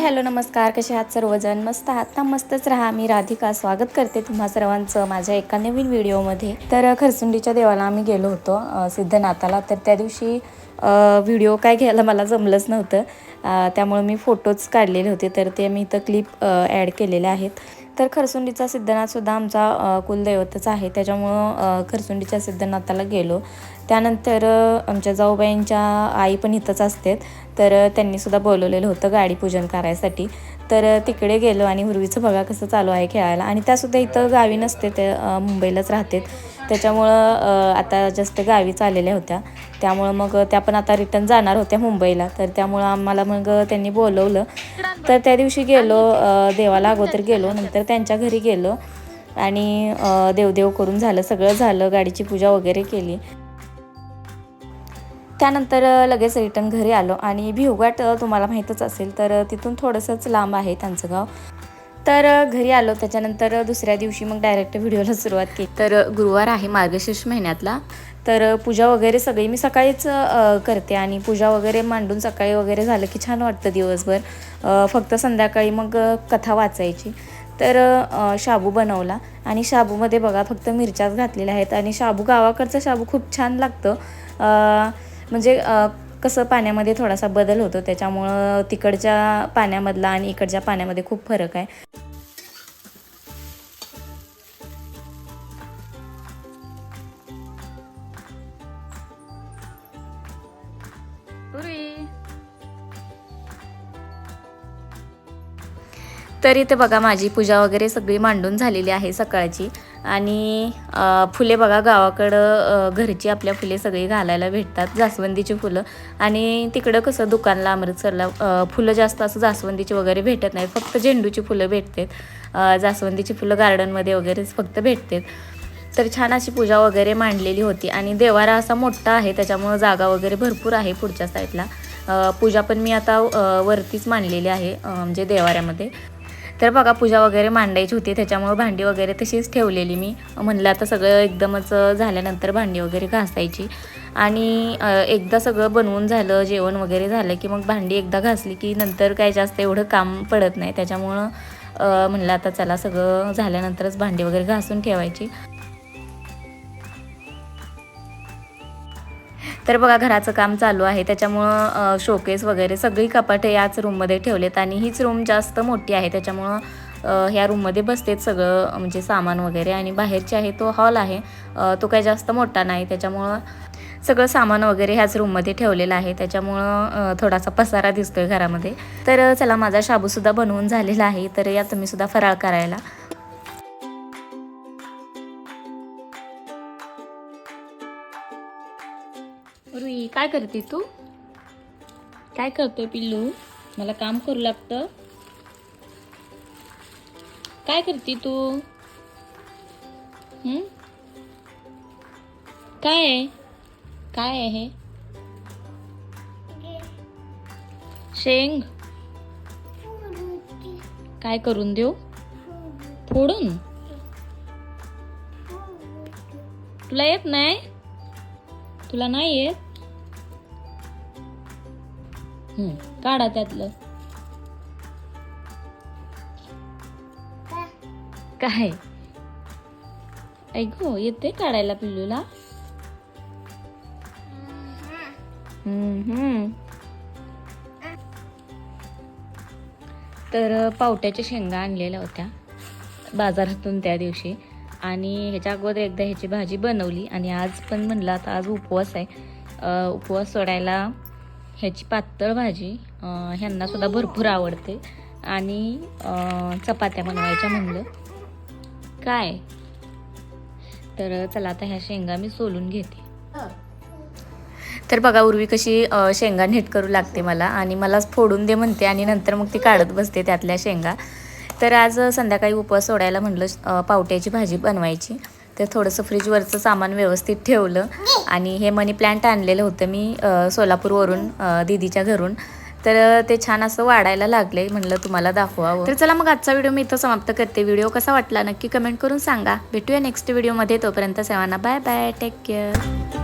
Hello नमस्कार. कसे आहात सर्वजण? मस्त आहात ना मस्तच राहा. मी राधिका. स्वागत करते तुम्हा सर्वांचं माझ्या एका नवीन व्हिडिओमध्ये. तर खरसुंडीच्या देवाला आम्ही गेलो होतो सिद्धनाथाला. तर त्या दिवशी व्हिडिओ काय घ्यायला मला जमलंच नव्हतं. त्यामुळे मी फोटोज काढलेले होते. तर ते मी इथं क्लिप ॲड केलेले आहेत. तर खरसुंडीचा सिद्धनाथसुद्धा आमचा कुलदैवतच आहे. त्याच्यामुळं खरसुंडीच्या सिद्धनाथाला गेलो. त्यानंतर आमच्या जाऊबाईंच्या आई पण इथंच असतात. तर त्यांनीसुद्धा बोलवलेलं होतं गाडी पूजन करायसाठी. तर तिकडे गेलो आणि हुरवीचं बघा कसं चालू आहे खेळायला. आणि त्यासुद्धा इथं गावी नसते ते मुंबईलाच राहतात. त्याच्यामुळं आता जस्ट गावीच आलेल्या होत्या. त्यामुळं मग त्या पण आता रिटर्न जाणार होत्या मुंबईला. तर त्यामुळं आम्हाला मग त्यांनी बोलवलं. तर त्या दिवशी गेलो देवाला अगोदर गेलो. नंतर त्यांच्या घरी गेलो. आणि देवदेव करून झालं. सगळं झालं. गाडीची पूजा वगैरे केली. त्यानंतर लगेच रिटर्न घरी आलो. आणि भिवघाट तुम्हाला माहीतच असेल तर तिथून थोडंसंच लांब आहे त्यांचं गाव. तर घरी आलो. त्याच्यानंतर दुसऱ्या दिवशी मग डायरेक्ट व्हिडिओला सुरुवात केली. तर गुरुवार आहे मार्गशीर्ष महिन्यातला. तर पूजा वगैरे सगळी मी सकाळीच करते. आणि पूजा वगैरे मांडून सकाळी वगैरे झालं की छान वाटतं दिवसभर. फक्त संध्याकाळी मग कथा वाचायची. तर शाबू बनवला. आणि शाबूमध्ये बघा फक्त मिरच्याच घातलेल्या आहेत. आणि शाबू गावाकडचं शाबू खूप छान लागतं. म्हणजे कसं पाण्यामध्ये थोडासा बदल होतो त्याच्यामुळं तिकडच्या पाण्यामधला आणि इकडच्या पाण्यामध्ये खूप फरक आहे. तर इथे बघा माझी पूजा वगैरे सगळी मांडून झालेली आहे सकाळची. आणि फुले बघा गावाकडं घरची आपल्या फुले सगळी घालायला भेटतात जास्वंदीची फुलं. आणि तिकडं कसं दुकानला अमृतसरला फुलं जास्त असं जास्वंदीची वगैरे भेटत नाहीत फक्त झेंडूची फुलं भेटतात. जास्वंदीची फुलं गार्डनमध्ये वगैरेच फक्त भेटतात. तर छान अशी पूजा वगैरे मांडलेली होती आणि देवारा असा मोठा आहे त्याच्यामुळं जागा वगैरे भरपूर आहे पुढच्या साईडला. पूजा पण मी आता वरतीच मांडलेली आहे म्हणजे देवाऱ्यामध्ये. तर बघा पूजा वगैरे मांडायची होती त्याच्यामुळं भांडी वगैरे तशीच ठेवलेली मी. म्हणलं आता सगळं एकदमच झाल्यानंतर भांडी वगैरे घासायची. आणि एकदा सगळं बनवून झालं जेवण वगैरे झालं की मग भांडी एकदा घासली की नंतर काय जास्त एवढं काम पडत नाही. त्याच्यामुळं म्हणलं आता चला सगळं झाल्यानंतरच भांडी वगैरे घासून ठेवायची. तर बघा घराचं काम चालू आहे. त्याच्यामुळं शोकेस वगैरे सगळी कपाटे याच रूममध्ये ठेवलेत आणि हीच रूम जास्त मोठी आहे. त्याच्यामुळं ह्या रूममध्ये बसतेत सगळं म्हणजे सामान वगैरे आणि बाहेरचे आहे तो हॉल आहे. तो काही जास्त मोठा नाही. त्याच्यामुळं सगळं सामान वगैरे ह्याच रूममध्ये ठेवलेलं आहे. त्याच्यामुळं थोडासा पसारा दिसतोय घरामध्ये. तर चला माझा शाबूसुद्धा बनवून झालेला आहे. तर या तुम्हीसुद्धा फराळ करायला. काय करते तू? काय करतोय पिल्लू? मला काम करू लागतं. काय करते तू? काय आहे? काय आहे? शेंग. काय करून देऊ? फोडून? तुला येत नाही? तुला नाही येत? काढा त्यातलं. काय? ऐक हो, येते काढायला पिल्लूला. तर पावट्याच्या शेंगा आणलेल्या होत्या बाजारातून त्या दिवशी. आणि ह्याच्या अगोदर एकदा ह्याची भाजी बनवली. आणि आज पण म्हणलं आता आज उपवास आहे. उपवास सोडायला ह्याची पातळ भाजी ह्यांनासुद्धा भरपूर आवडते. आणि चपात्या बनवायच्या म्हणलं. काय? तर चला आता ह्या शेंगा मी सोलून घेते. तर बघा उर्वी कशी शेंगा नीट करू लागते मला. आणि मलाच फोडून दे म्हणते आणि नंतर मग ती काढत बसते त्यातल्या शेंगा. तर आज संध्याकाळी उपवास सोडायला म्हणलं पावट्याची भाजी बनवायची. तर थोडंसं फ्रीजवरचं सामान व्यवस्थित ठेवलं. आणि हे मनी प्लांट आणलेलं होतं मी सोलापूरवरून दिदीच्या दीदीच्या घरून. तर ते छान असं वाढायला लागले. म्हणलं तुम्हाला दाखवावं. तर चला मग आजचा व्हिडिओ मी इथं समाप्त करते. व्हिडिओ कसा वाटला नक्की कमेंट करून सांगा. भेटूया नेक्स्ट व्हिडिओमध्ये तोपर्यंत सर्वांना बाय बाय टेक केअर